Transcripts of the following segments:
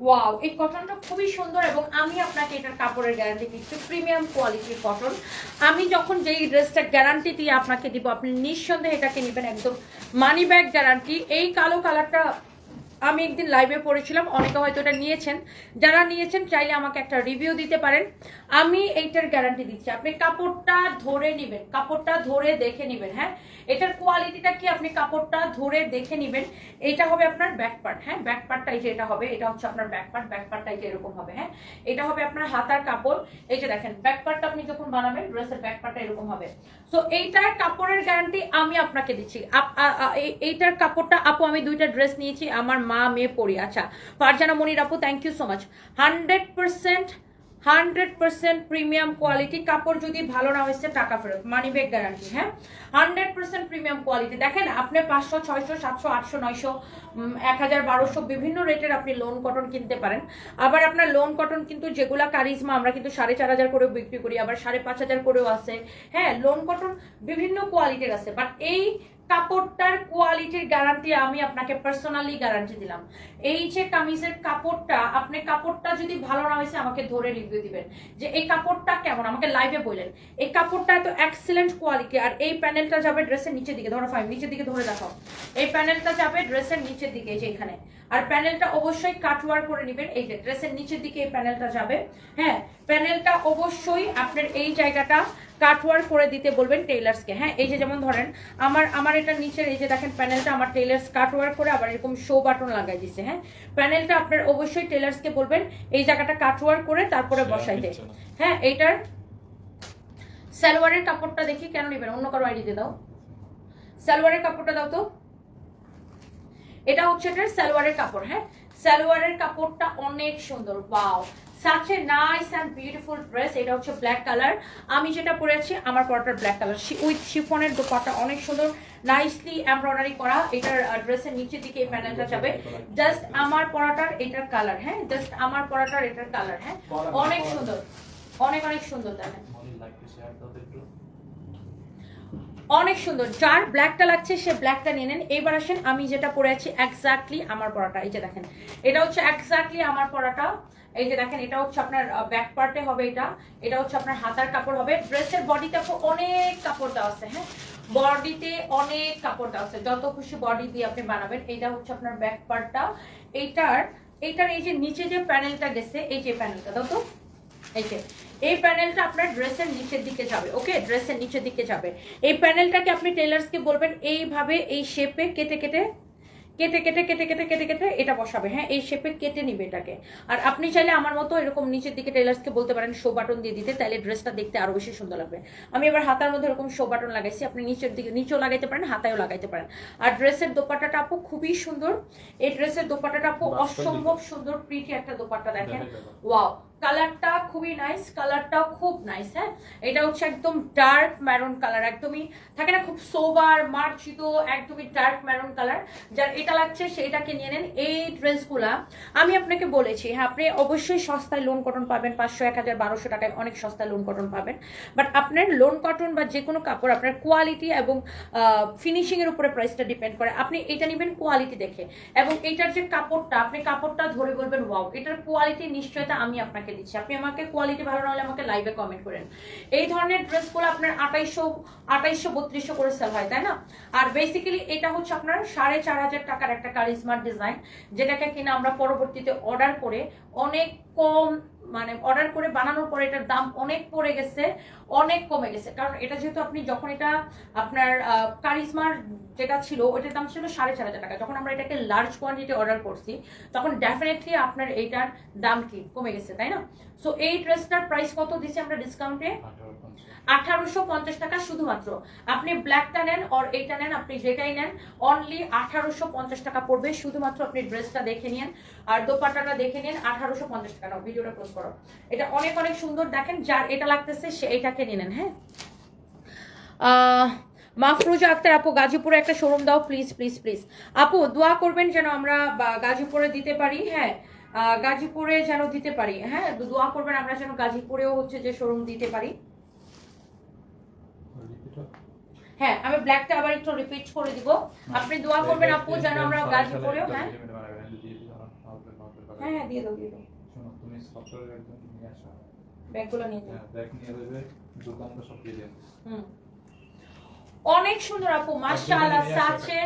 Wow এই কটনটা খুবই সুন্দর এবং আমি আপনাকে এটার কাপড়ের গ্যারান্টি দিচ্ছি প্রিমিয়াম কোয়ালিটির কটন আমি যখন যেই ড্রেসটা গ্যারান্টি দিয়ে আপনাকে দিব, আপনি নিঃসন্দেহে এটাকে নেবেন একদম মানি ব্যাগ গ্যারান্টি এই কালো কালারটা আমি একদিন লাইভে পড়েছিলাম, অনেকে হয়তো এটা নিয়েছেন। যারা নিয়েছেন, চাইলে আমাকে একটা রিভিউ দিতে পারেন। আমি এইটার গ্যারান্টি দিচ্ছি, আপনি কাপড়টা ধরে নেবেন, কাপড়টা ধরে দেখে নেবেন হ্যাঁ? এটার কোয়ালিটিটা কি? আপনি কাপড়টা ধরে দেখে নেবেন। এটা হবে আপনার ব্যাক পার্ট হ্যাঁ? ব্যাক পার্টটা এই যে এটা হবে, এটা হচ্ছে আপনার ব্যাক পার্ট ব্যাক পার্টটা এই যে এরকম হবে হ্যাঁ? এটা হবে আপনার হাতার কাপড়। এই যে দেখেন ব্যাক পার্টটা আপনি যখন বানাবেন ড্রেসের ব্যাক পার্টটা এরকম হবে। সো এইটার কাপড়ের গ্যারান্টি আমি আপনাকে দিচ্ছি। এইটার কাপড়টা, আপু, আমি দুইটা ড্রেস নিয়েছি, আমার মা, মেয়ে পরি। আচ্ছা ফারজানা মনির আপু thank you so much hundred percent hundred percent premium quality, কাপড় যদি ভালো না হয়েছে, টাকা ফেরত মানি ব্যাগ গ্যারান্টি হ্যাঁ? Hundred percent premium quality. দেখেন, আপনি পাঁচশো, ছয়শো, সাতশো, আটশো, নয়শো এক হাজার, বারোশো, বিভিন্ন রেটের আপনি লোন কটন কিনতে পারেন। আবার আপনার লোন কটন কিন্তু যেগুলা কারিজমা আমরা কিন্তু সাড়ে চার হাজার করেও বিক্রি করি, আবার সাড়ে পাঁচ হাজার করেও আছে। হ্যাঁ লোন কটন বিভিন্ন কোয়ালিটির আছে বাট এই কাপড়টার কোয়ালিটির গ্যারান্টি আমি আপনাকে পার্সোনালি গ্যারান্টি দিলাম। এই যে কামিজের কাপড়টা, আপনি কাপড়টা যদি ভালো না হয়েছে আমাকে ধরে রিভিউ দিবেন। যে এই কাপড়টা কেমন? আমাকে লাইভে বললেন। এই কাপড়টা তো এক্সিলেন্ট কোয়ালিটি আর এই প্যানেলটা যাবে ড্রেসের নিচের দিকে, ধরো ফাইভ নিচের দিকে ধরে দেখাও। এই প্যানেলটা যাবে ড্রেসের নিচের দিকে যে এখানে। আর প্যানেলটা অবশ্যই কাটওয়ার করে নেবেন। এই যে ড্রেসের নিচের দিকে এই প্যানেলটা যাবে। হ্যাঁ প্যানেলটা অবশ্যই আপনার এই জায়গাটা কাটওয়ার করে দিতে বলবেন টেইলার্সকে। হ্যাঁ এই যে যেমন ধরেন আমার আমার এটা নিচের এই যে দেখেন প্যানেলটা আমার টেইলার্স কাটওয়ার করে আবার এরকম শো বাটন লাগাই দিছে। হ্যাঁ প্যানেলটা আপনার অবশ্যই টেইলার্সকে বলবেন এই জায়গাটা কাটওয়ার করে তারপরে বসাইতে হ্যাঁ এইটার সালোয়ারের কাপড়টা দেখি কেন নেবেন? অন্য কারও আইডি দিয়ে দাও। সালোয়ারের কাপড়টা দাও তো। এটা হচ্ছে এটার সালোয়ারের কাপড় হ্যাঁ? সালোয়ারের কাপড়টা অনেক সুন্দর wow such a nice and beautiful dress এটা হচ্ছে ব্ল্যাক কালার আমি যেটা পরেছি আমার পরাটার ব্ল্যাক কালার উইথ শিফনের দোপাটা অনেক সুন্দর নাইসলি এমব্রয়ডারি করা। এটার ড্রেসের নিচের দিকে এই প্যানেলটা যাবে। জাস্ট আমার পরাটার এটার কালার হ্যাঁ? জাস্ট আমার পরাটার এটার কালার হ্যাঁ? অনেক সুন্দর অনেক অনেক সুন্দর দেখেন অনেক সুন্দর। যার ব্ল্যাকটা লাগছে, সে ব্ল্যাকটা নিয়ে নেন। এবার আসেন, আমি যেটা পরে আছি এক্স্যাক্টলি আমার পরাটা। এই যে দেখেন, এটা হচ্ছে এক্স্যাক্টলি আমার পরাটা। এই যে দেখেন, এটা হচ্ছে আপনার ব্যাক পার্টে হবে এটা। এটা হচ্ছে আপনার হাতার কাপড় হবে। ড্রেসের বডিতে অনেক কাপড় দেওয়া আছে হ্যাঁ? বডিতে অনেক কাপড় দেওয়া আছে। যত খুশি বডি দিয়ে আপনি বানাবেন এটা হচ্ছে আপনার ব্যাক পার্টটা এইটার এইটার এই যে নিচে যে প্যানেলটা গেছে, এই যে প্যানেলটা দাও তো। এই যে এই প্যানেলটা আপনার ড্রেসের নিচের দিকে যাবে ওকে? ড্রেসের নিচের দিকে যাবে। এই প্যানেলটাকে আপনি টেলার্সকে বলবেন এইভাবে এই শেপে কেটে কেটে কেটে কেটে কেটে কেটে কেটে কেটে এটা বসাবে। হ্যাঁ এই শেপে কেটে নিবে এটাকে। আর আপনি চাইলে আমার মতো এরকম নিচের দিকে টেলার্সকে বলতে পারেন শো বাটন দিয়ে দিতে তাহলে ড্রেসটা দেখতে আরও বেশি সুন্দর লাগবে। আমি এবার হাতার মধ্যে এরকম শো বাটন লাগাইছি আপনি নিচের দিকে নিচেও লাগাইতে পারেন হাতায়ও লাগাইতে পারেন। আর ড্রেসের দোপাট্টাটা আপু খুবই সুন্দর। এই ড্রেসের দোপাট্টাটা আপু অসম্ভব সুন্দর প্রিটি একটা দোপাট্টা দেখেন। ওয়াও কালারটা খুবই নাইস কালারটাও খুব নাইস হ্যাঁ? এটা হচ্ছে একদম ডার্ক ম্যারুন কালার একদমই থাকে না, খুব সোবার মার্জিত, একদমই ডার্ক ম্যারুন কালার যার এটা লাগছে, সেইটাকে নিয়ে নেন। এই ড্রেসগুলা আমি আপনাকে বলেছি হ্যাঁ আপনি অবশ্যই সস্তায় লোন কটন পাবেন, পাঁচশো, এক হাজার, বারোশো টাকায় অনেক সস্তায় লোন কটন পাবেন। বাট আপনার লোন কটন বা যে কোনো কাপড়, আপনার কোয়ালিটি এবং ফিনিশিংয়ের উপরে প্রাইসটা ডিপেন্ড করে। আপনি এটা নেবেন কোয়ালিটি দেখে। এবং এইটার যে কাপড়টা, আপনি কাপড়টা ধরে বলবেন ওয়াও এটার কোয়ালিটি নিশ্চয়তা আমি আপনাকে দিচ্ছি। আপনি আমাকে কোয়ালিটি ভালো না হলে আমাকে লাইভে কমেন্ট করেন। এই ধরনের ড্রেসগুলো আপনার আঠাইশশো আঠাইশশো বত্রিশশো করে সেল হয়, তাই না? আর বেসিক্যালি এটা হচ্ছে আপনার সাড়ে চার হাজার টাকার একটা কারিজমার ডিজাইন যেটাকে কিনা আমরা পরবর্তীতে অর্ডার করে অনেক কম মানে অর্ডার করে বানানোর পরে এটার দাম অনেক পড়ে গেছে, অনেক কমে গেছে। কারণ এটা যেহেতু আপনি যখন এটা আপনার কারিজমার যেটা ছিল, ওইটার দাম ছিল সাড়ে চার হাজার টাকা। যখন আমরা এটাকে লার্জ কোয়ান্টিটি অর্ডার করছি, তখন ডেফিনেটলি আপনার এইটার দাম কি? কমে গেছে, তাই না? সো এই ড্রেসটার প্রাইস কত দিচ্ছি আমরা ডিসকাউন্টে আঠারোশো পঞ্চাশ টাকা শুধুমাত্র। আপনি ব্ল্যাকটা নেন আর এইটা নেন, আপনি যেটাই নেন অনলি আঠারোশো পঞ্চাশ টাকা পড়বে। শুধুমাত্র আপনি ড্রেসটা দেখে নিন, আর দোপাট্টাটা দেখে নিন, আঠারোশো পঞ্চাশ টাকা। ভিডিওটা করো। এটা অনেক অনেক সুন্দর, দেখেন যার এটা লাগতেছে সে এটাকে নিয়ে নেন হ্যাঁ? মাফরুজা আক্তার আপু, গাজীপুরে একটা শোরুম দাও প্লিজ প্লিজ প্লিজ আপু, দোয়া করবেন যেন আমরা গাজীপুরে দিতে পারি হ্যাঁ? গাজীপুরে যেন দিতে পারি হ্যাঁ? দোয়া করবেন আমরা যেন গাজীপুরেও হচ্ছে যে শোরুম দিতে পারি। হ্যাঁ আমি ব্ল্যাকটা আবার একটু রিপিট করে দিব। আপনি দোয়া করবেন আপু, যেন আমরা গাজীপুরেও হ্যাঁ? হ্যাঁ হ্যাঁ দিয়ে দাও দিয়ে দাও। সফটওয়্যার একদম নিয়ে আসো। ব্যাগগুলো নিয়ে যাও হ্যাঁ ব্যাগ নিয়ে দেবে দোকান সব দিয়ে দেবে হুম। অনেক সুন্দর আপু মাশাআল্লাহ such a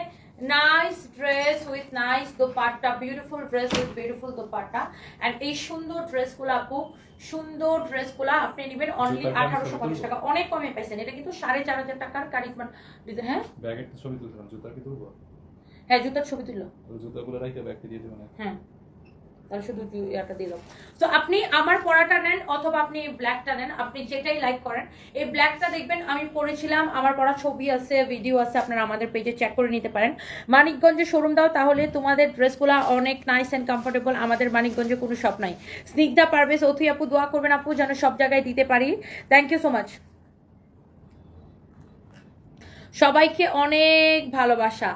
nice dress with nice dupatta beautiful dress with beautiful dupatta. And এই সুন্দর ড্রেসগুলো আপু সুন্দর ড্রেসগুলো আপনি নেবেন অনলি আঠারোশো পঞ্চাশ টাকা। অনেক কমে পাইছেন। এটা কিন্তু সাড়ে চার হাজার টাকার কারিজমান দিতে হ্যাঁ? ব্যাগের ছবি তুলছিলাম জুতার কি তুলবো? হ্যাঁ জুতার ছবি তুললো জুতাগুলো রাখতে ব্যাগকে দিয়ে দেবে না হ্যাঁ। তাহলে শুধু ইয়াটা দিলাম তো আপনি আমার পরাটা নেন অথবা আপনি ব্ল্যাকটা নেন, আপনি যেটাই লাইক করেন। এই ব্ল্যাকটা দেখবেন, আমি পরেছিলাম আমার পরা ছবি আছে ভিডিও আছে, আপনারা আমাদের পেজে চেক করে নিতে পারেন। মানিকগঞ্জে শোরুম দাও তাহলে তোমাদের ড্রেসগুলো অনেক নাইস অ্যান্ড কমফোর্টেবল আমাদের মানিকগঞ্জে কোনো শপ নাই। স্নিগ্ধা পারভেজ অথি আপু দোয়া করবেন আপু, যেন সব জায়গায় দিতে পারি। থ্যাংক ইউ সো মাচ সবাইকে অনেক ভালোবাসা।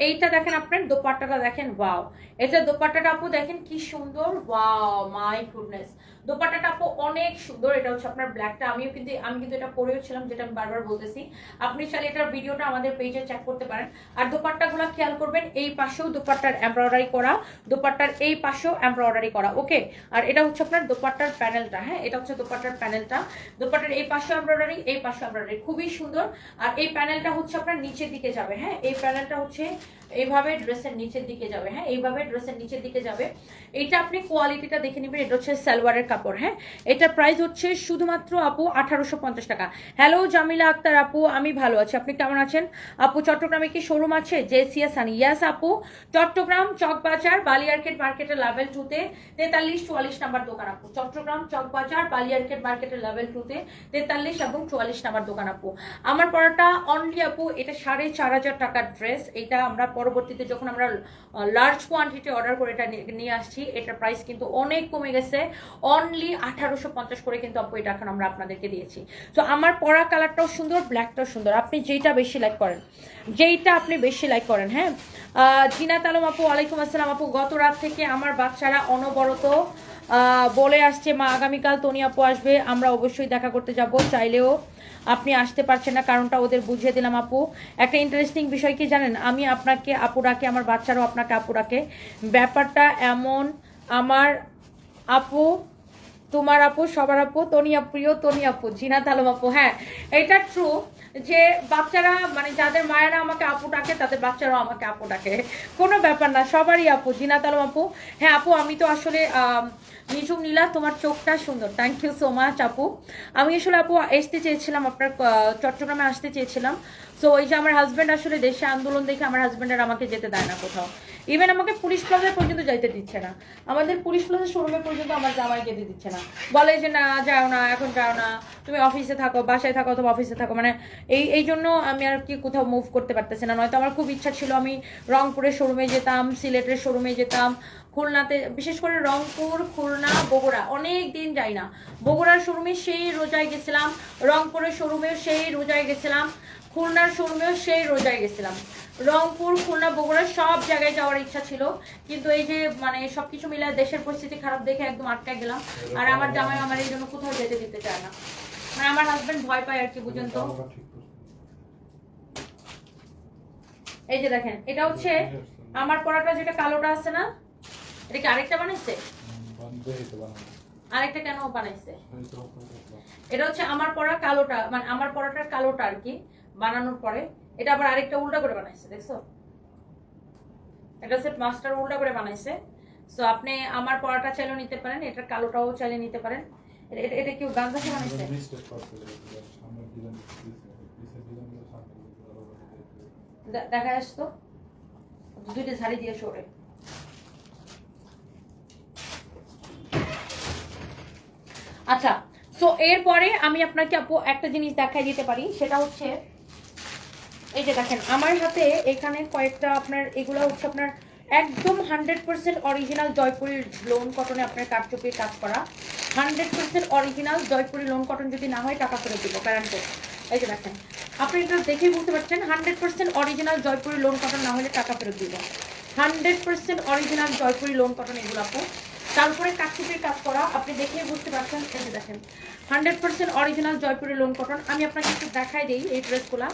এইটা দেখেন আপনার দোপাট্টাটা দেখেন ওয়াও এটা দোপাট্টাটা আপু দেখেন কি সুন্দর ওয়াও মাই গুডনেস দোপাট্টাটা আপু অনেক সুন্দর, এটা হচ্ছে আপনার ব্ল্যাকটা আমিও কিন্তু, আমি কিন্তু এটা পরেও ছিলাম, যেটা আমি বারবার বলতেছি। আপনি চাইলে এটার ভিডিওটা আমাদের পেজে চেক করতে পারেন। আর দোপাট্টাগুলো খেয়াল করবেন, এই পাশেও দোপাট্টার এমব্রয়ডারি করা, দোপাট্টার এই পাশেও এমব্রয়ডারি করা ওকে আর এটা হচ্ছে আপনার দোপাট্টার প্যানেলটা হ্যাঁ? এটা হচ্ছে দোপাট্টার প্যানেলটা দোপাট্টার এই পাশে এমব্রয়ডারি এই পাশে এমব্রয়ডারি খুবই সুন্দর। আর এই প্যানেলটা হচ্ছে আপনার নিচের দিকে যাবে হ্যাঁ? এই প্যানেলটা হচ্ছে এইভাবে ড্রেসের নিচের দিকে যাবে হ্যাঁ? এইভাবে ড্রেসের নিচের দিকে যাবে। এইটা আপনি কোয়ালিটিটা দেখে নেবেন, এটা হচ্ছে সালোয়ারের কাপড় হ্যাঁ? এটা প্রাইস হচ্ছে শুধুমাত্র আপু আঠারোশো পঞ্চাশ টাকা। হ্যালো জামিলা আক্তার আপু, আমি ভালো আছি। আপনি কেমন আছেন? আপু, চট্টগ্রামে কি শোরুম আছে? জেসিয়া সানি ইয়াস আপু। চট্টগ্রাম চকবাজার বালিয়ারকেট মার্কেটের লেভেল টুতে তেতাল্লিশ, চুয়াল্লিশ নাম্বার দোকান আপু। চট্টগ্রাম চকবাজার বালিয়ারকেট মার্কেটের লেভেল টুতে তেতাল্লিশ এবং চুয়াল্লিশ নাম্বার দোকান আপু। আমার পড়াটা অনলি আপু, এটা সাড়ে চার হাজার টাকার ড্রেস এটা আমরা পরবর্তীতে যখন আমরা লার্জ কোয়ান্টিটি অর্ডার করে এটা নিয়ে আসছি এটার প্রাইস কিন্তু অনেক কমে গেছে। অনলি আঠারোশো পঞ্চাশ করে কিন্তু আপু এটা এখন আমরা আপনাদেরকে দিয়েছি। তো আমার পরা কালারটাও সুন্দর ব্ল্যাকটাও সুন্দর। আপনি যেইটা বেশি লাইক করেন যেইটা আপনি বেশি লাইক করেন হ্যাঁ? আহ, জিনাত আলম আপু ওয়ালাইকুম আসসালাম আপু গত রাত থেকে আমার বাচ্চারা অনবরত বলে আসছে মা আগামীকাল তনি আপু আসবে আমরা অবশ্যই দেখা করতে যাব। চাইলেও আপনি আসতে পারছেন না, কারণটা ওদের বুঝিয়ে দিলাম আপু। একটা ইন্টারেস্টিং বিষয় কি জানেন? আমি আপনাকে, আপুরাকে, আমার বাচ্চারাও আপনাকে, আপুরাকে, ব্যাপারটা এমন, আমার আপু, তোমার আপু, সবার আপু তনিয়া প্রিয় তনি আপু, জিনাত আলম আপু হ্যাঁ এটা ট্রু যে বাচ্চারা মানে যাদের মায়েরা আমাকে আপু ডাকে, তাদের বাচ্চারাও আমাকে আপু ডাকে। কোনো ব্যাপার না, সবারই আপু। জিনাত আলম আপু। হ্যাঁ আপু, আমি তো আসলে নিজুম নীলা, তোমার চোখটা সুন্দর। থ্যাংক ইউ সো মাচ আপু। আমি আসলে, আপু, আসতে চেয়েছিলাম আপনার চট্টগ্রামে আসতে চেয়েছিলাম। সো ওই যে আমার হাজব্যান্ড আসলে দেশে আন্দোলন দেখে আমার হাজব্যান্ড আর আমাকে যেতে দেয় না কোথাও। ইভেন আমাকে পুলিশ প্লাজায় পর্যন্ত যাইতে দিচ্ছে না। আমাদের পুলিশ প্লাজা শোরুমে পর্যন্ত আমার জামাই যেতে দিচ্ছে না। বলে যে, না, যাও না, এখন যাও না। তুমি অফিসে থাকো, বাসায় থাকো অথবা অফিসে থাকো। মানে এই এই জন্য আমি আর কি কোথাও মুভ করতে পারতেছি না। নয়তো আমার খুব ইচ্ছা ছিল আমি রংপুরের শোরুমে যেতাম, সিলেটের শোরুমে যেতাম, খুলনাতে, বিশেষ করে রংপুর, খুলনা, বগুড়া। অনেক দিন যাই না। বগুড়ার শোরুমে সেই রোজায় গেছিলাম, রংপুরের শোরুমে সেই রোজায় গেছিলাম, খুলনার শোরুমেও সেই রোজায় গেছিলাম। রংপুর, খুলনা, বগুড়া সব জায়গায় যাওয়ার ইচ্ছা ছিল। কিন্তু এই যে মানে সবকিছু মিলে দেশের পরিস্থিতি খারাপ দেখে একদম আটকে গেলাম। আর আমার জামাই আমার এই জন্য কোথাও যেতে দিতে চায় না। মানে আমার হাজবেন্ড ভয় পায় আর কি, বুঝেন তো। এই যে দেখেন, এটা হচ্ছে আমার পরাটা যেটা কালোটা আছে না, এটা কি আরেকটা বানাইছে? আরেকটা কেন বানাইছে। এটা হচ্ছে আমার পরা কালোটা মানে আমার পরাটার কালোটা আর কি, বানানোর পরে। এটা আবার আরেকটা উল্টা করে বানাইছে দেখছ? এটা হচ্ছে মাস্টার উল্টা করে বানাইছে। সো আপনি আমার পরাটা চাইলেও নিতে পারেন এটার কালোটাও চাইলে নিতে পারেন। এটা- এটা- এটা কেউ গান থেকে বানাইছে? এটা এটা দেখা আসতো দুইটা ঝাড়ি দিয়ে সরে আচ্ছা সো এরপরে আমি আপনাকে আপু একটা জিনিস দেখাই দিতে পারি সেটা হচ্ছে এই যে দেখেন, আমার হাতে এখানে কয়েকটা আপনার, এগুলো হচ্ছে আপনার একদম হান্ড্রেড পার্সেন্ট অরিজিনাল জয়পুরের লোন কটনে আপনার কারচুপির কাজ করা। Hundred percent original Jaipuri lawn cotton যদি না হয়, টাকা ফেরত দিব গ্যারান্টি এই যে দেখেন, আপনি এটা দেখেই বুঝতে পারছেন hundred percent original Jaipuri lawn cotton না হলে টাকা ফেরত দিব। Hundred percent original Jaipuri lawn cotton এগুলো আপু তারপরে কাঠচুপির কাজ করা, আপনি দেখে বুঝতে পারছেন যে দেখেন। Hundred percent original Jaipuri lawn cotton আমি আপনাকে একটু দেখাই দিই এই ড্রেসগুলা।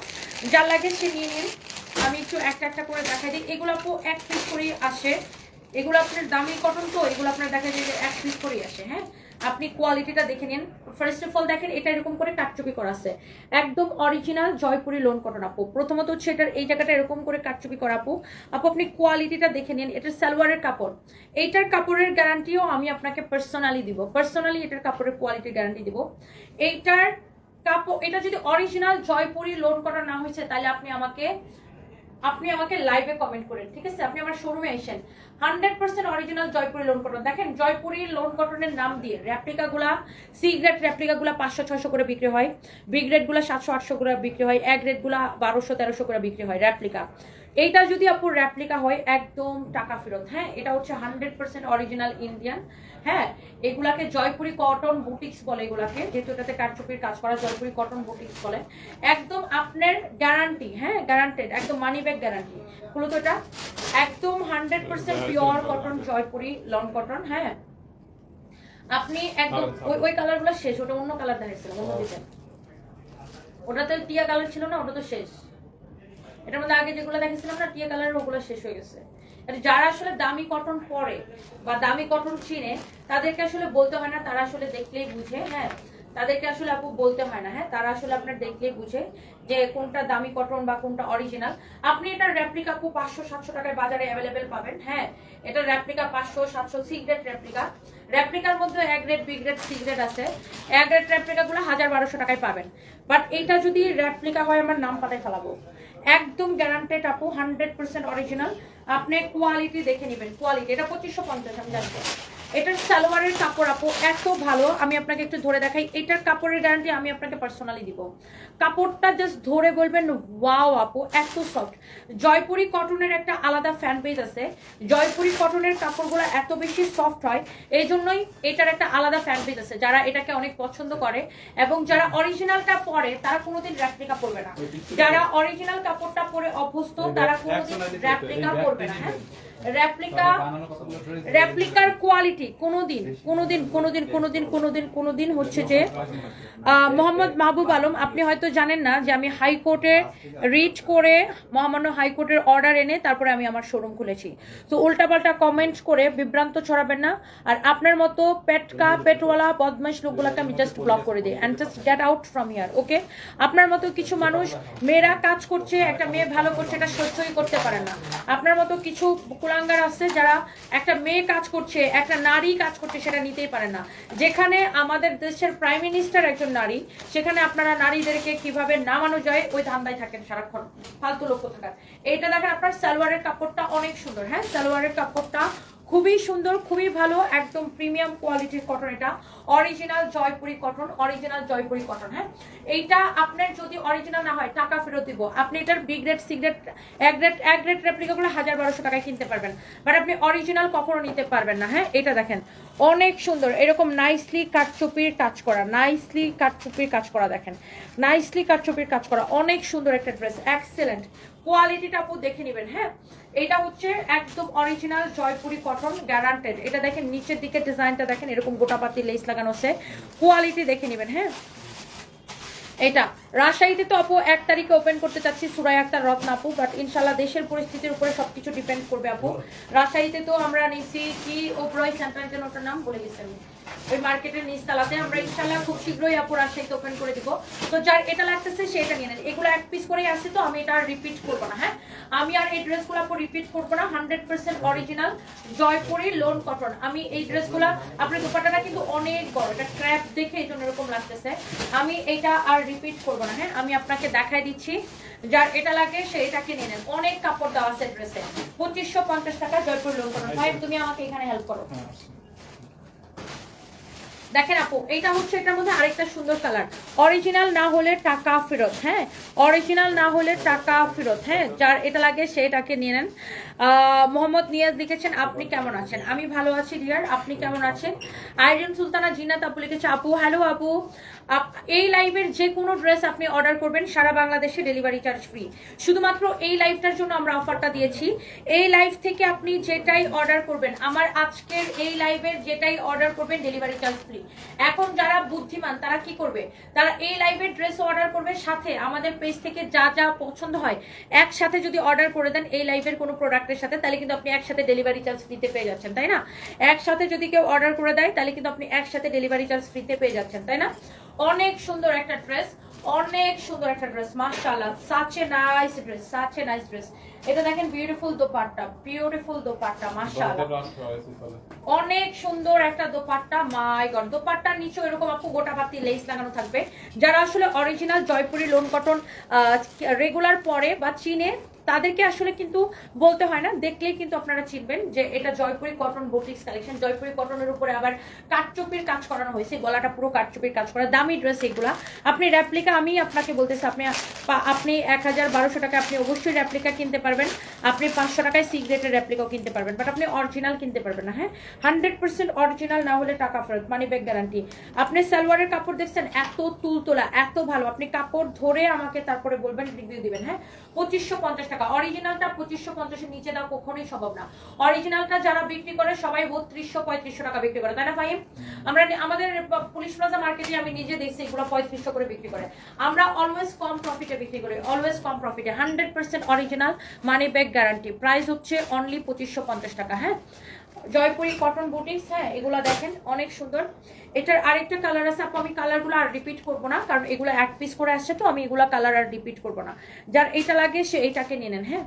যা লাগে সে নিয়ে নিন। আমি একটু একটা একটা করে দেখাই দিই। এগুলো আপু এক পিস করেই আসে। এগুলো আপনার দামি কটন তো, এগুলো আপনার দেখা যায় যে এক পিস করেই আসে হ্যাঁ? আপনি কোয়ালিটিটা দেখে নিন। ফার্স্ট অফ অল দেখেন, এটা এরকম করে কাটচুপি করা আছে। একদম অরিজিনাল জয়পুরি লোন কটন আপু। প্রথমত হচ্ছে এটার, এই জায়গাটা এরকম করে কাটচুপি করা আপু। আপু, আপনি কোয়ালিটিটা দেখে নিন। এটা সালোয়ারের কাপড়। এইটার কাপড়ের গ্যারান্টিও আমি আপনাকে পার্সোনালি দিব। পার্সোনালি এটার কাপড়ের কোয়ালিটির গ্যারান্টি দিব। এইটার কাপড়, এটা যদি অরিজিনাল জয়পুরি লোন করা না হয়েছে, তাহলে আপনি আমাকে আপনি আমাকে লাইভে কমেন্ট করেন, ঠিক আছে? আপনি আমার শোরুমে এসেন hundred percent original Jaipuri lawn cotton দেখেন, জয়পুরি লোন কটনের নাম দিয়ে র্যাপ্লিকাগুলা সি গ্রেড র্যাপ্লিকা গুলা পাঁচশো, ছয়শো করে বিক্রি হয়। বি গ্রেডগুলো সাতশো, আটশো করে বিক্রি হয়। এক গ্রেডগুলা বারোশো, তেরোশো করে বিক্রি হয় র্যাপ্লিকা এইটা যদি আপুর র্যাপ্লিকা হয় একদম টাকা ফেরত। হ্যাঁ এটা হচ্ছে হান্ড্রেড পার্সেন্ট অরিজিনাল ইন্ডিয়ান হ্যাঁ এগুলাকে জয়পুরি কটন বুটিক্স বলে এগুলাকে যেহেতু এটাতে কারচুপির কাজ করা জয়পুরি কটন বুটিক্স বলে। একদম আপনার গ্যারান্টি হ্যাঁ গ্যারান্টেড একদম মানি ব্যাগ গ্যারান্টি হলো তো এটা একদম hundred percent pure cotton Jaipuri long cotton হ্যাঁ। আপনি একদম ওই ওই কালারগুলো শেষ ওটা অন্য কালার দেখাচ্ছিলাম অন্য ডিজাইন ওটাতে টিয়া কালার ছিল না ওটা তো শেষ। এটার মধ্যে আগে যেগুলো দেখেছিলাম না, টিয়া কালারের ওগুলো শেষ হয়ে গেছে। যারা আসলে দামি কটন পরে বা দামি কটন চিনে, তাদেরকে আসলে বলতে হয় না, তারা আসলে দেখলেই বুঝে হ্যাঁ? তাদেরকে আসলে আপু বলতে হয় না হ্যাঁ? তারা আসলে আপনার দেখলেই বুঝে যে কোনটা দামি কটন বা কোনটা অরিজিনাল আপনি এটা রেপ্লিকা আপু পাঁচশো, সাতশো টাকায় বাজারে অ্যাভেলেবেল পাবেন হ্যাঁ? এটা রেপ্লিকা পাঁচশো, সাতশো সি গ্রেড রেপ্লিকা রেপ্লিকার মধ্যে A grade B grade C grade আছে। এক গ্রেড রেপ্লিকা গুলো হাজার বারোশো টাকায় পাবেন। বাট এইটা যদি রেপ্লিকা হয়, আমার নাম পাতায় ফেলাবো। একদম গ্যারান্টেড আপু হান্ড্রেড পার্সেন্ট অরিজিনাল আপনি কোয়ালিটি দেখে নেবেন। কোয়ালিটি এটা পঁচিশশো পঞ্চাশ, আমি জানব এটার সালোয়ারের কাপড় আপু এত ভালো। আমি আপনাকে একটু ধরে দেখাই এটার কাপড়ের গ্যারান্টি আমি আপনাকে পার্সোনালি দিব। কাপড়টা জাস্ট ধরে বলবেন ওয়াও আপু এত সফট জয়পুরি কটনের একটা আলাদা ফ্যান পেজ আছে। জয়পুরি কটনের কাপড়গুলো এত বেশি সফট হয় এই জন্যই এটার একটা আলাদা ফ্যান পেজ আছে। যারা এটাকে অনেক পছন্দ করে এবং যারা অরিজিনালটা পরে তারা কোনোদিন র্যাপ্লিকা পরবে না। যারা অরিজিনাল কাপড়টা পরে অভ্যস্ত তারা কোনোদিন র্যাপ্লিকা পরবে না হ্যাঁ? র্যাপ্লিকা রেপ্লিকার কোয়ালিটি কোনোদিন কোনোদিন কোনোদিন কোনোদিন কোনোদিন কোনোদিন হচ্ছে যে মোহাম্মদ মাহবুব আলম আপনি হয়তো জানেন না যে আমি হাইকোর্টে রিচ করে মহামান্য হাইকোর্টের অর্ডার এনে তারপরে আমি আমার শোরুম খুলেছি। তো উল্টাপাল্টা কমেন্ট করে বিভ্রান্ত ছড়াবেন না। আর আপনার মতো পেটকা পেটওয়ালা বদমাইশ লোকগুলোকে আমি জাস্ট ব্লক করে দিই and just get out from here okay আপনার মতো কিছু মানুষ মেয়েরা কাজ করছে একটা মেয়ে ভালো করছে এটা সহ্যই করতে পারে না। আপনার মতো কিছু কুলাঙ্গার আছে, যারা একটা মেয়ে কাজ করছে, একটা নারী কাজ করছে, সেটা নিতেই পারে না। যেখানে আমাদের দেশের প্রাইম মিনিস্টার একজন নারী, সেখানে আপনারা নারীদেরকে কীভাবে নামানো যায়, ওই ধান্দায় থাকেন সারাক্ষণ। ফালতু লক্ষ্য থাকার এইটা দেখেন, আপনার সালোয়ারের কাপড়টা অনেক সুন্দর হ্যাঁ? সালোয়ারের কাপড়টা খুবই সুন্দর, খুবই ভালো, একদম প্রিমিয়াম কোয়ালিটির কটন এটা। Original Jaipuri cotton original Jaipuri cotton হ্যাঁ? এইটা আপনার যদি অরিজিনাল না হয়, টাকা ফেরত দিব। আপনি এটার B grade C grade A grade A grade রেপ্লিকাগুলো হাজার বারোশো টাকায় কিনতে পারবেন। বাট আপনি অরিজিনাল কখনো নিতে পারবেন না হ্যাঁ? এটা দেখেন। অনেক সুন্দর। এরকম নাইসলি কাঠচুপির কাজ করা নাইসলি কাঠচুপির কাজ করা দেখেন। নাইসলি কাঠচুপির কাজ করা, অনেক সুন্দর একটা ড্রেস এক্সেলেন্ট কোয়ালিটিটা আপু দেখে নেবেন হ্যাঁ? এটা হচ্ছে একদম অরিজিনাল জয়পুরি কটন গ্যারান্টেড এটা দেখেন, নিচের দিকে ডিজাইনটা দেখেন, এরকম গোটাপাতি লেস লাগানো আছে। কোয়ালিটি দেখে নেবেন হ্যাঁ? এটা রাজশাহীতে তো আপু এক তারিখে ওপেন করতে চাচ্ছি সুরাই আক্তার রত্ন আপু বাট ইনশাল্লাহ দেশের পরিস্থিতির উপরে সবকিছু ডিপেন্ড করবে আপু। রাজশাহীতে তো আমরা নিচ্ছি কি ওপরয় সেন্টার যেন ওটার নাম বলে গেছি আমি। ওই মার্কেটের নিচতলাতে আমরা ইনশাল্লাহ খুব শীঘ্রই আপু রাজশাহীতে ওপেন করে দিব। তো যার এটা লাগতেছে সেটা নিয়ে নেন এগুলো এক পিস করেই আসছে তো আমি এটা আর রিপিট করব না হ্যাঁ? আমি আর এই ড্রেসগুলো আপু রিপিট করব না hundred percent original Jaipuri lawn cotton আমি এই ড্রেসগুলো আপনার দুপাটাটা কিন্তু অনেক বড় এটা ক্র্যাপ দেখে এই জন্য এরকম লাগতেছে। আমি এটা আর রিপিট করব না হ্যাঁ? আমি আপনাকে দেখাই দিচ্ছি। যার এটা লাগে সে এটা কিনে নেন অনেক কাপড় দেওয়া আছে ড্রেসে পঁচিশশো পঞ্চাশ টাকা জয়পুর লোন কটন ভাই তুমি আমাকে এখানে হেল্প করো। দেখেন আপু, এইটা হচ্ছে এটার মধ্যে আরেকটা সুন্দর কালার অরিজিনাল না হলে টাকা ফেরত হ্যাঁ? অরিজিনাল না হলে টাকা ফেরত হ্যাঁ? যার এটা লাগে সেটাকে নিয়ে নেন। মোহাম্মদ নিয়াজ লিখেছেন, আপনি কেমন আছেন? আমি ভালো আছি, ডিয়ার। আপনি কেমন আছেন? আইরিন সুলতানা জিনাত আপু লিখেছে, আপু হ্যালো আপ- এই লাইভের যে কোনো ড্রেস আপনি অর্ডার করবেন, সারা বাংলাদেশে ডেলিভারি চার্জ ফ্রি শুধুমাত্র এই লাইভটার জন্য আমরা অফারটা দিয়েছি। এই লাইভ থেকে আপনি যেটাই অর্ডার করবেন, আমার আজকের এই লাইভের যেটাই অর্ডার করবেন ডেলিভারি চার্জ ফ্রি এখন যারা বুদ্ধিমান, তারা কি করবে? তারা এই লাইভের ড্রেস অর্ডার করবে সাথে আমাদের পেজ থেকে যা যা পছন্দ হয়, একসাথে যদি অর্ডার করে দেন এই লাইভের কোনো প্রোডাক্টের সাথে, তাহলে কিন্তু আপনি একসাথে ডেলিভারি চার্জ ফ্রিতে পেয়ে যাচ্ছেন, তাই না? একসাথে যদি কেউ অর্ডার করে দেয়, তাহলে কিন্তু আপনি একসাথে ডেলিভারি চার্জ ফ্রিতে পেয়ে যাচ্ছেন, তাই না? অনেক সুন্দর একটা ড্রেস অনেক সুন্দর একটা ড্রেস মাশাআল্লাহ such a nice dress such a nice dress এটা দেখেন বিউটিফুল দোপাট্টা বিউটিফুল দোপাট্টা মাশাআল্লাহ। অনেক সুন্দর একটা দোপাট্টা মাই গড দোপাট্টার নিচে এরকম আপু গোটা পাতি লেস লাগানো থাকবে। যারা আসলে original Jaipuri lawn cotton regular পরে বা চিনে তাদেরকে আসলে কিন্তু বলতে হয় না। দেখলেই কিন্তু আপনারা চিনবেন যে এটা Jaipuri cotton boutiques collection Jaipuri কটনের উপরে আবার কাঠচুপির কাজ করানো হয়েছে। গলাটা পুরো কাঠচুপির কাজ করা। দামি ড্রেস এগুলা। আপনি র্যাপ্লিকা আমি আপনাকে বলতেছি, আপনি আপনি এক হাজার বারোশো টাকা আপনি অবশ্যই র্যাপ্লিকা কিনতে পারবেন। আপনি পাঁচশো টাকায় সিগারেটের র্যাপ্লিকাও কিনতে পারবেন। বাট আপনি অরিজিনাল কিনতে পারবেন না হ্যাঁ? হান্ড্রেড পার্সেন্ট অরিজিনাল না হলে টাকা ফেরত মানি ব্যাগ গ্যারান্টি আপনি সালোয়ারের কাপড় দেখছেন, এত তুলতোলা, এত ভালো। আপনি কাপড় ধরে আমাকে তারপরে বলবেন রিভিউ দিবেন হ্যাঁ? পঁচিশশো পঞ্চাশ টাকা। অরিজিনালটা পঁচিশশো পঞ্চাশের নিচে দেওয়া কখনোই সম্ভব না। অরিজিনালটা যারা বিক্রি করে সবাই বত্রিশশো পঁয়ত্রিশশো টাকা বিক্রি করে তাই না ফাহিম? আমরা আমাদের পুলিশ প্লাজা মার্কেটে আমি নিজে দেখছি এগুলো পঁয়ত্রিশশো করে বিক্রি করে। আমরা অলওয়েজ কম প্রফিটে বিক্রি করি অলওয়েজ কম প্রফিটে hundred percent original money back guarantee price হচ্ছে অনলি পঁচিশশো পঞ্চাশ টাকা হ্যাঁ? জয়পুরি কটন বুটিক্স হ্যাঁ এগুলা দেখেন অনেক সুন্দর। এটার আরেকটা কালার আছে আপু আমি কালারগুলো আর রিপিট করব না কারণ এগুলো এক পিস করে আসছে তো আমি এগুলা কালার আর রিপিট করব না। যার এটা লাগে সে এইটাকে নেন হ্যাঁ?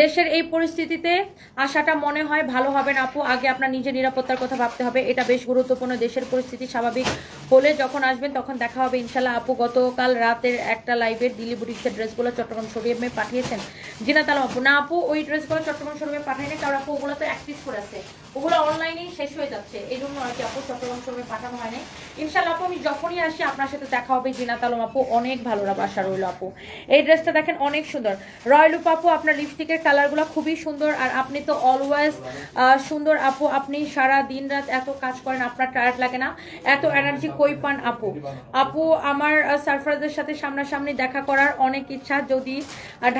দেশের এই পরিস্থিতিতে আসাটা মনে হয় ভালো হবে না, আপু। আগে আপনার নিজের নিরাপত্তার কথা ভাবতে হবে, এটা বেশ গুরুত্বপূর্ণ। দেশের পরিস্থিতি স্বাভাবিক হলে যখন আসবেন, তখন দেখা হবে, ইনশাল্লাহ। আপু, গতকাল রাতের একটা লাইভের দিল্লি বুটিক্সের ড্রেসগুলো চট্টগ্রাম শোরুমে পাঠিয়েছেন। জিনা তালাম আপু, না, আপু, ওই ড্রেসগুলো চট্টগ্রাম শোরুমে পাঠায়নি, কারণ, আপু, ওগুলো তো এক পিস করে আছে। ওগুলো অনলাইনে শেষ হয়ে যাচ্ছে। এই জন্য আর কি আপু চট্টগ্রাম শোরুমে পাঠানো হয়নি। ইনশাল্লাহ আপু, আমি যখনই আসি আপনার সাথে দেখা হবে। জিনা তালম আপু, অনেক ভালো বাসা রইল আপু। এই ড্রেসটা দেখেন অনেক সুন্দর। রয়্যাল আপু, আপনার লিপস্টিকের কালারগুলো খুবই সুন্দর। আর আপনি তো অলওয়েজ সুন্দর আপু। আপনি সারা দিন রাত এত কাজ করেন, আপনার টায়ার্ড লাগে না। এত এনার্জি কই পান আপু? আপু, আমার সারফরাজের সাথে সামনাসামনি দেখা করার অনেক ইচ্ছা। যদি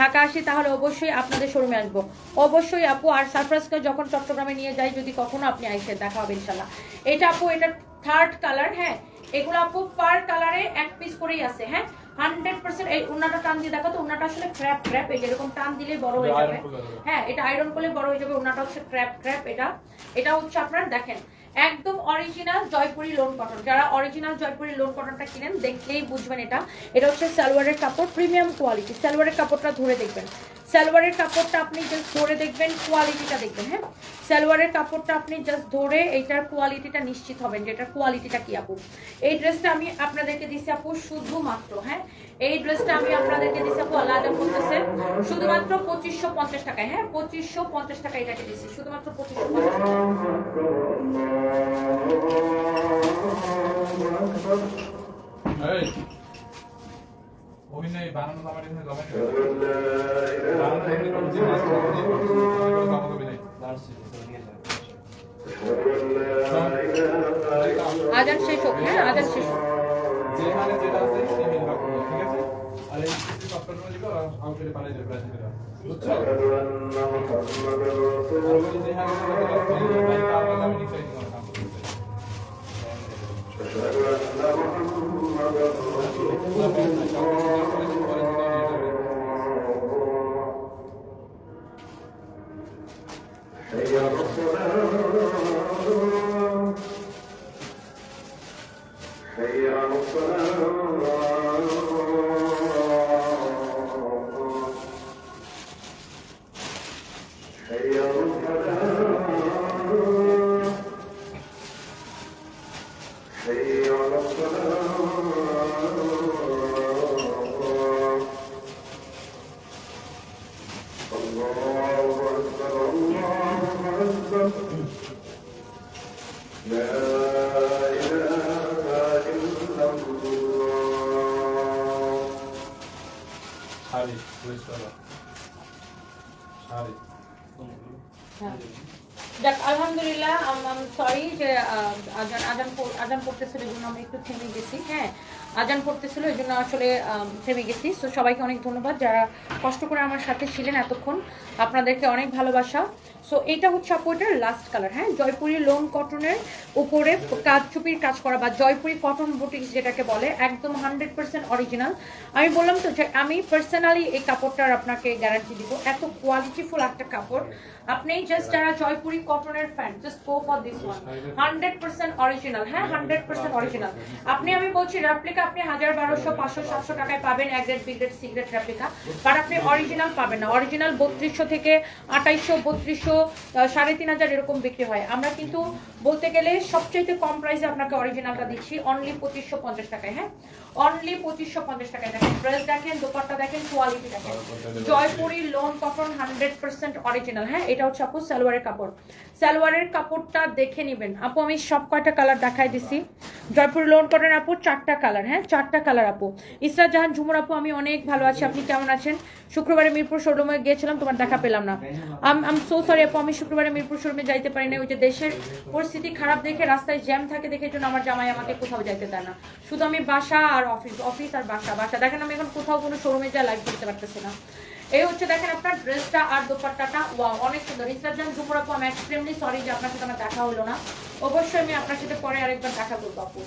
ঢাকা আসি, তাহলে অবশ্যই আপনাদের শোরুমে আসব। অবশ্যই আপু, আর সারফরাজকে যখন চট্টগ্রামে নিয়ে যাই কখনো আপনি আইসে দেখা হবে ইনশাল্লাহ এটা আপু এটা থার্ড কালার হ্যাঁ? এগুলো আপু পার কালারে এক পিস করেই আছে হ্যাঁ? হান্ড্রেড পার্সেন্ট এই উন্নাটা টান দিয়ে দেখো তো উন্নাটা আসলে ক্র্যাপ ক্র্যাপ এই এরকম টান দিলে বড় হয়ে যাবে। হ্যাঁ এটা আয়রন করলে বড় হয়ে যাবে হচ্ছে ক্র্যাপ ক্র্যাপ এটা। এটা হচ্ছে আপনার দেখেন একদম অরিজিনাল জয়পুরি লোন কটন যারা অরিজিনাল জয়পুরি লোন কটনটা কিনেন দেখলেই বুঝবেন এটা। এটা হচ্ছে সালোয়ারের কাপড় প্রিমিয়াম কোয়ালিটি সালোয়ারের কাপড়টা ধরে দেখবেন। সালোয়ারের কাপড়টা আপনি জাস্ট ধরে দেখবেন কোয়ালিটিটা দেখবেন হ্যাঁ? সালোয়ারের কাপড়টা আপনি জাস্ট ধরে এইটার কোয়ালিটিটা নিশ্চিত হবেন যে এটার কোয়ালিটিটা কি আপু। এই ড্রেসটা আমি আপনাদেরকে দিচ্ছি আপু শুধুমাত্র হ্যাঁ? এই ড্রেসটা আমি আপনাদেরকে দিচ্ছি আপু আদম করতেছে শুধুমাত্র পঁচিশশো পঞ্চাশ টাকায় হ্যাঁ? পঁচিশশো পঞ্চাশ টাকা এটাকে দিচ্ছি শুধুমাত্র পঁচিশশো পঞ্চাশ টাকা। অভিনয় বানানো আমার এখানে নেই আজান শেষ হোক হ্যাঁ আজান শেষ হোক। যেখানে যেটা আছে সেখানে রাখো ঠিক আছে? আর এই সফটওয়্যার মধ্যে দিও আউটলে পাঠিয়ে দেবে বুঝছ? যেখানে যেটা আছে ডিসাইড করা থেমে গেছি হ্যাঁ আজান পড়তেছিল, এই জন্য আসলে থেমে গেছি। সো সবাইকে অনেক ধন্যবাদ যারা কষ্ট করে আমার সাথে ছিলেন এতক্ষণ। আপনাদেরকে অনেক ভালোবাসা। সো এটা হচ্ছে আপু লাস্ট কালার হ্যাঁ জয়পুরি লোন কটনের উপরে কাজ, চুপির কাজ করা বা জয়পুরি কটন বুটিক্স যেটাকে বলে, একদম হান্ড্রেড পার্সেন্ট অরিজিনাল আমি বললাম তো যে, আমি পার্সোনালি এই কাপড়টার আপনাকে গ্যারান্টি দিব। এত কোয়ালিটিফুল একটা কাপড়। আপনি জাস্ট যারা জয়পুরি কটনের fan just go for this one hundred percent original হ্যাঁ? হান্ড্রেড পার্সেন্ট অরিজিনাল আপনি আমি বলছি রেপ্লিকা আপনি হাজার বারোশো পাঁচশো সাতশো টাকায় পাবেন A grade B grade C grade replica but আপনি অরিজিনাল পাবেন না। অরিজিনাল বত্রিশশো থেকে আঠাইশশো বত্রিশশো সাড়ে তিন হাজার এরকম বিক্রি হয়। আমরা কিন্তু বলতে গেলে সবচাইতে কম প্রাইসে আপনাকে অরিজিনালটা দিচ্ছি অনলি পঁচিশশো পঞ্চাশ টাকায় হ্যাঁ? অনলি পঁচিশশো পঞ্চাশ টাকায় দেখেন। ড্রেস দেখেন দোপাট্টা দেখেন কোয়ালিটি দেখেন। Jaipuri lawn cotton hundred percent original হ্যাঁ? এটা হচ্ছে আপু সালোয়ারের কাপড়। সালোয়ারের কাপড়টা দেখে নেবেন। আপু, আমি সব কয়টা কালার দেখাই দিছি। জয়পুরি লোন কটন আপু, চারটা কালার হ্যাঁ? চারটা কালার আপু। ইসরা জাহান, ঝুমুর আপু, আমি অনেক ভালো আছি। আপনি কেমন আছেন? শুক্রবারে মিরপুর শোরুমে গিয়েছিলাম, তোমার দেখা পেলাম না। আম আম সো সরি আপু, আমি শুক্রবারে মিরপুর শোরুমে যাইতে পারি না ওই যে দেশের পরিস্থিতি খারাপ দেখে রাস্তায় জ্যাম থাকে দেখে জন্য আমার জামাই আমাকে কোথাও যাইতে দেয় না। শুধু আমি বাসা আর অফিস অফিস আর বাসা বাসা। দেখেন আমি এখন কোথাও কোনো শোরুমে যা লাইভ করতে পারতেছি না। এই হচ্ছে দেখেন আপনার ড্রেসটা আর দোপাট্টাটা। ওয়াও অনেক সুন্দর। ইসরাজান ঝুমুর আপু আমি এক্সট্রিমলি সরি যে আপনার সাথে আমার দেখা হলো না। অবশ্যই আমি আপনার সাথে পরে আরেকবার দেখা করব আপু।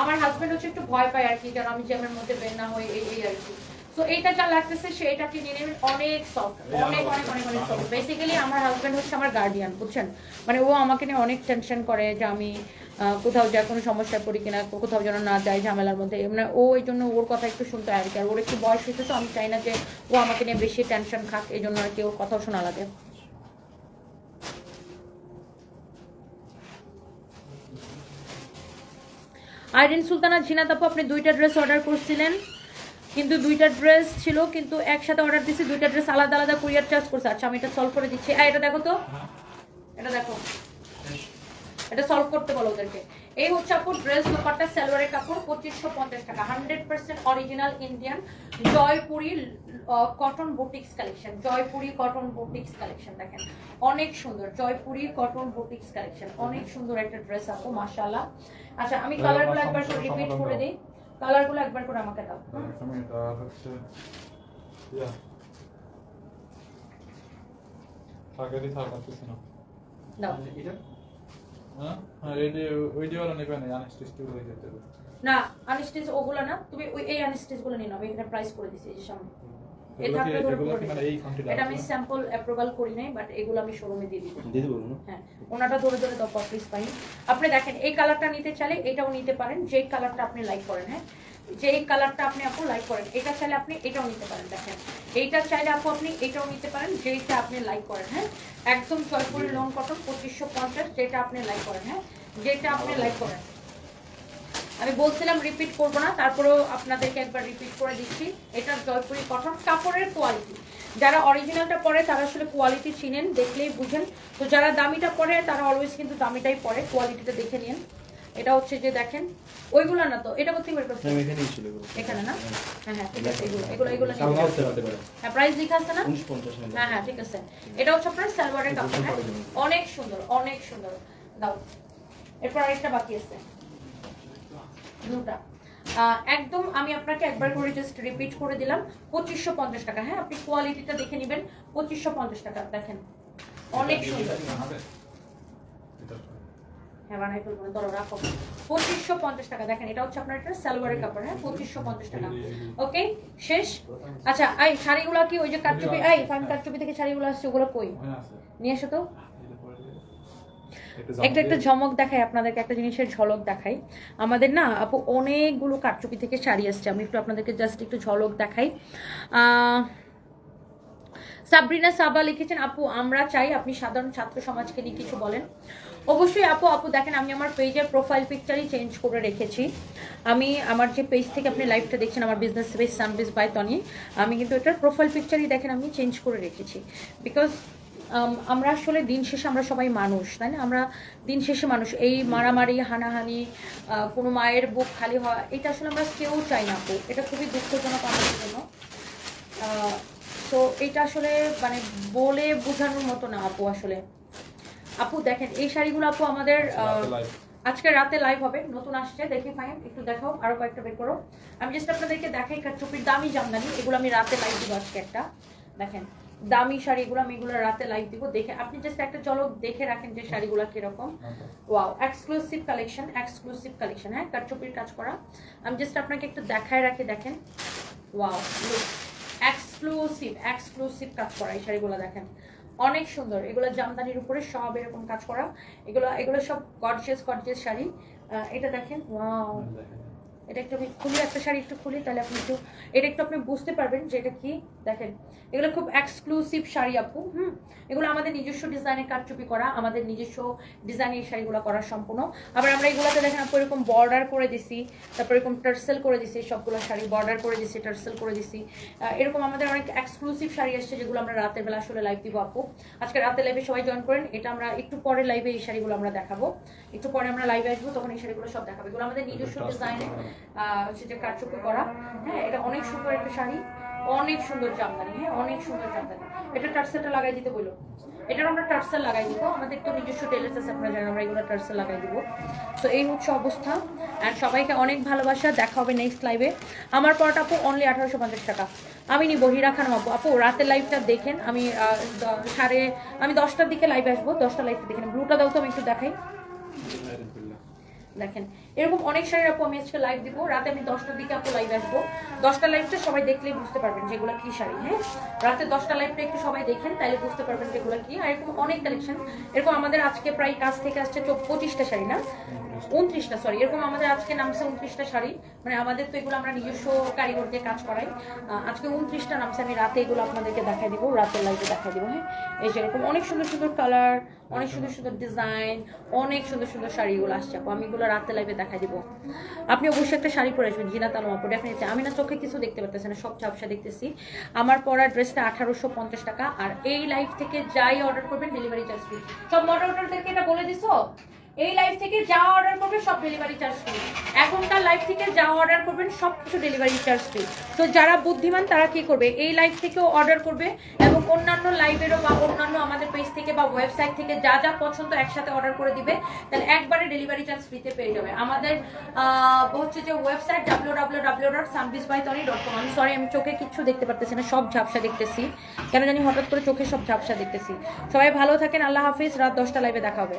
আমার হাজবেন্ড হচ্ছে একটু ভয় পায় আর কি যেন আমি জ্যামের মধ্যে বের না হই এই আর কি। তো এইটা যা লাগতেছে সেটা কিনে নেবেন। অনেক সফট অনেক অনেক অনেক অনেক সফট বেসিক্যালি আমার হাজবেন্ড হচ্ছে আমার গার্ডিয়ান বুঝছেন? মানে ও আমাকে নিয়ে অনেক টেনশন করে যে আমি কোথাও যা কোনো সমস্যায় পড়ি কিনা, কোথাও যেন না যায় ঝামেলার মধ্যে মানে ও এই জন্য ওর কথা একটু শুনতে হয় আর কি, আর ওর একটু বয়স হয়েছে তো, আমি চাই না যে ও আমাকে নিয়ে বেশি টেনশন খাক, এই জন্য আর কি ওর কথাও শোনা লাগে। আইরিন সুলতানা ঝিনাত আপু আপনি দুইটা ড্রেস অর্ডার করছিলেন, কিন্তু দুইটা ড্রেস ছিল, কিন্তু একসাথে অর্ডার দিছি, দুইটা ড্রেস আলাদা আলাদা কুরিয়ার চার্জ করছে। আচ্ছা আমি এটা সলভ করে দিচ্ছি। এটা দেখো তো। এটা দেখো। এটা সলভ করতে বলো ওদেরকে। এই হচ্ছে আপু ড্রেস দোপাট্টা সালোয়ারের কাপড় পঁচিশশো পঞ্চাশ টাকা। Hundred percent original Indian Jaipuri cotton boutiques collection Jaipuri cotton boutiques collection দেখেন। অনেক সুন্দর। জয়পুরি কটন বুটিক্স কালেকশন অনেক সুন্দর একটা ড্রেস আপু মাশাআল্লাহ। আচ্ছা আমি কালারগুলো একবার করে রিপিট করে দিই। কালারগুলো একবার করে আমাকে দাও। ইয়া। থাকারই থাকা কিছু না। না হয়ে ওগুলো না তুমি ওই এই গুলো নিয়ে নাও এখানে প্রাইস করে দিছি এই যে সামনে। মানে এটা আমি স্যাম্পল অ্যাপ্রুভাল করি নাই বাট এগুলো আমি শোরুমে দিয়ে দিব দিয়ে দেবো হ্যাঁ ওনাটা ধরে ধরে দাও প্লিজ পাই আপনি দেখেন এই কালারটা নিতে চাইলে এটাও নিতে পারেন যে কালারটা আপনি লাইক করেন হ্যাঁ। যেই কালারটা আপনি আপু লাইক করেন এটা চাইলে আপনি এটাও নিতে পারেন দেখেন। এইটা চাইলে আপু আপনি এটাও নিতে পারেন যেইটা আপনি লাইক করেন হ্যাঁ? একদম জয়পুরি লং কটন পঁচিশশো পঞ্চাশ যেটা আপনি লাইক করেন হ্যাঁ? যেটা আপনি লাইক করেন। আমি বলছিলাম রিপিট করব না তারপরেও আপনাদেরকে একবার রিপিট করে দিচ্ছি। এটা জয়পুরি কটন কাপড়ের কোয়ালিটি যারা অরিজিনালটা পরে তারা আসলে কোয়ালিটি চিনেন দেখলেই বুঝেন। তো যারা দামিটা পরে তারা অলওয়েজ কিন্তু দামিটাই পরে কোয়ালিটিটা দেখে নিন। এটা হচ্ছে যে দেখেন ওইগুলো না তো এটা কোথায় বের করতে এখানেই ছিল এগুলো। এখানে না? হ্যাঁ। হ্যাঁ ঠিক আছে এগুলো এগুলো এগুলো পারে। হ্যাঁ প্রাইস লেখা আছে না? হ্যাঁ হ্যাঁ ঠিক আছে। এটা হচ্ছে আপনার সালোয়ারের কাপড় হ্যাঁ? অনেক সুন্দর অনেক সুন্দর। দাও। এরপর আরেকটা বাকি আছে। আহ, একদম আমি আপনাকে একবার করে জাস্ট রিপিট করে দিলাম। পঁচিশশো পঞ্চাশ টাকা হ্যাঁ? আপনি কোয়ালিটিটা দেখে নেবেন। পঁচিশশো পঞ্চাশ টাকা দেখেন। অনেক সুন্দর। হ্যাঁ বানাই ফেলব না ধরো রাখো। পঁচিশশো পঞ্চাশ টাকা দেখেন এটা হচ্ছে আপনার একটা সালোয়ারের কাপড় হ্যাঁ পঁচিশশো পঞ্চাশ টাকা। ওকে শেষ? আচ্ছা এই শাড়িগুলো কি ওই যে এই ফান থেকে শাড়িগুলো আসছে ওগুলো কই? নিয়ে এসো তো। একটা একটা ঝমক দেখাই আপনাদেরকে একটা জিনিসের ঝলক দেখাই। আমাদের না আপু অনেকগুলো কারচুপি থেকে শাড়ি আসছে। আমি একটু আপনাদেরকে জাস্ট একটু ঝলক দেখাই। আহ, সাবরিনা সাবা লিখেছেন আপু আমরা চাই আপনি সাধারণ ছাত্র সমাজকে নিয়ে কিছু বলেন। অবশ্যই আপু আপু দেখেন, আমি আমার পেজের প্রোফাইল পিকচারই চেঞ্জ করে রেখেছি। আমি আমার যে পেজ থেকে আপনি লাইভটা দেখছেন, আমার বিজনেস পেজ সানবিজ বাই তনি আমি কিন্তু এটার প্রোফাইল পিকচারই দেখেন, আমি চেঞ্জ করে রেখেছি। বিকজ আমরা আসলে দিন শেষে আমরা সবাই মানুষ, তাই না? আমরা দিন শেষে মানুষ। এই মারামারি, হানাহানি কোনো মায়ের বুক খালি হওয়া, এটা আসলে আমরা কেউ চাই না, আপু। এটা খুবই দুঃখজনক আমাদের জন্য। তো এটা আসলে মানে বলে বোঝানোর মতো না, আপু, আসলে। আপু দেখেন এই শাড়িগুলো আপু আমাদের আজকে রাতে লাইভ হবে। নতুন আসছে দেখে ফাইন একটু দেখাও আরও কয়েকটা বের করো। আমি জাস্ট আপনাদেরকে দেখাই কাটচুপির দামি জামদানি। এগুলো আমি রাতে লাইভ দিব আজকে একটা। দেখেন দামি শাড়ি এগুলো আমি এগুলো রাতে লাইভ দিব। দেখে আপনি জাস্ট একটা ঝলক দেখে রাখেন যে শাড়িগুলো কীরকম। Wow exclusive collection exclusive collection হ্যাঁ কাটচুপির কাজ করা। আমি জাস্ট আপনাকে একটু দেখায় রাখি দেখেন। ওয়াও এক্সক্লুসিভ এক্সক্লুসিভ কাজ করা এই শাড়িগুলো দেখেন। অনেক সুন্দর। এগুলো জামদানির উপরে সব এরকম কাজ করা। এগুলো এগুলো সব গর্জেস গর্জেস শাড়ি। এটা দেখেন। এটা একটু আমি খুলি একটা শাড়ি একটু খুলি তাহলে আপনি একটু এটা একটু আপনি বুঝতে পারবেন যে এটা কি দেখেন এগুলো খুব এক্সক্লুসিভ শাড়ি আপু হুম? এগুলো আমাদের নিজস্ব ডিজাইনে কারচুপি করা আমাদের নিজস্ব ডিজাইনের শাড়িগুলো করা সম্পূর্ণ। আবার আমরা এগুলোতে দেখেন আপু এরকম বর্ডার করে দিছি তারপর এরকম টার্সেল করে দিছি সবগুলো শাড়ি বর্ডার করে দিছি টার্সেল করে দিছি। এরকম আমাদের অনেক এক্সক্লুসিভ শাড়ি আসছে যেগুলো আমরা রাতের বেলা আসলে লাইভ দিব আপু। আজকে রাতে লাইভে সবাই জয়েন করেন এটা আমরা একটু পরে লাইভে এই শাড়িগুলো আমরা দেখাবো। একটু পরে আমরা লাইভে আসব তখন এই শাড়িগুলো সব দেখাবো। এগুলো আমাদের নিজস্ব ডিজাইনে সেটা কারচুপি করা। হ্যাঁ এটা অনেক সুন্দর একটা শাড়ি। অনেক সুন্দর জামদানি হ্যাঁ অনেক সুন্দর জামদানি। এটা টার্সেলটা লাগাই দিতে বলো। এটার আমরা টার্সেল লাগাই দিব। আমাদের তো নিজস্ব টেলার্স আছে, আপনারা জানেন, আমরা এগুলো টার্সেল লাগাই দিব। তো এই হচ্ছে অবস্থা। অ্যান্ড সবাইকে অনেক ভালোবাসা। দেখা হবে নেক্সট লাইভে আমার পরটা আপু অনলি আঠারোশো পঞ্চাশ টাকা। আমি নিব, হিরা খানম আপু। আপু রাতের লাইভটা দেখেন। আমি সাড়ে, আমি দশটার দিকে লাইভে আসব। দশটা লাইভটা দেখেন। ব্লুটা দাও তো, আমি একটু দেখাই। দেখেন, এরকম অনেক শাড়ির আপু আমি আজকে লাইভ দিব। রাতে আমি দশটার দিকে আপু লাইভ আসব। দশটা লাইভটা সবাই দেখলেই বুঝতে পারবেন যেগুলো কি শাড়ি হ্যাঁ? রাতে দশটা লাইভটা একটু সবাই দেখেন তাহলে বুঝতে পারবেন যেগুলো কি। আর এরকম অনেক কালেকশন এরকম আমাদের আজকে প্রায় কাজ থেকে আসছে পঁচিশটা শাড়ি না? উনত্রিশটা সরি এরকম আমাদের আজকে নামছে উনত্রিশটা শাড়ি। মানে আমাদের তো এগুলো আমরা নিজস্ব কারিগর দিয়ে কাজ করাই। আজকে উনত্রিশটা নামছে, আমি রাতে এগুলো আপনাদেরকে দেখাই দিব, রাতের লাইভে দেখাই দিব হ্যাঁ? এই যে এরকম অনেক সুন্দর সুন্দর কালার অনেক সুন্দর সুন্দর ডিজাইন অনেক সুন্দর সুন্দর শাড়িগুলো আসছে। আপু, আমি এগুলো রাতে লাইভে দেখাই দিব। আপনি অবশ্যই একটা শাড়ি পরে আসবেন, জিনা তালম আপু ডেফিনেটলি আমি না চোখে কিছু দেখতে পারতেছি না, সব ঝাপসা দেখতেছি। আমার পরা ড্রেসটা আঠারোশো পঞ্চাশ টাকা, আর এই লাইভ থেকে যাই অর্ডার করবেন ডেলিভারি চার্জ ফ্রি সব মডারেটরদেরকে এটা বলে দিছো? এই লাইভ থেকে যা অর্ডার করবেন, সব ডেলিভারি চার্জ ফ্রি এখনকার লাইভ থেকে যা অর্ডার করবেন, সব কিছু ডেলিভারি চার্জ ফ্রি তো যারা বুদ্ধিমান, তারা কি করবে? এই লাইভ থেকেও অর্ডার করবে এবং অন্যান্য লাইভেরও বা অন্যান্য আমাদের পেজ থেকে বা ওয়েবসাইট থেকে যা যা পছন্দ একসাথে অর্ডার করে দিবে, তাহলে একবারে ডেলিভারি চার্জ ফ্রিতে পেয়ে যাবে। আমাদের হচ্ছে যে website W W W dot সানবিস by Toni dot com আমি সরি আমি চোখে কিচ্ছু দেখতে পারতেছি না, সব ঝাপসা দেখতেছি। কেন জানি হঠাৎ করে চোখে সব ঝাপসা দেখতেছি। সবাই ভালো থাকেন, আল্লাহ হাফিজ। রাত দশটা লাইভে দেখা হবে।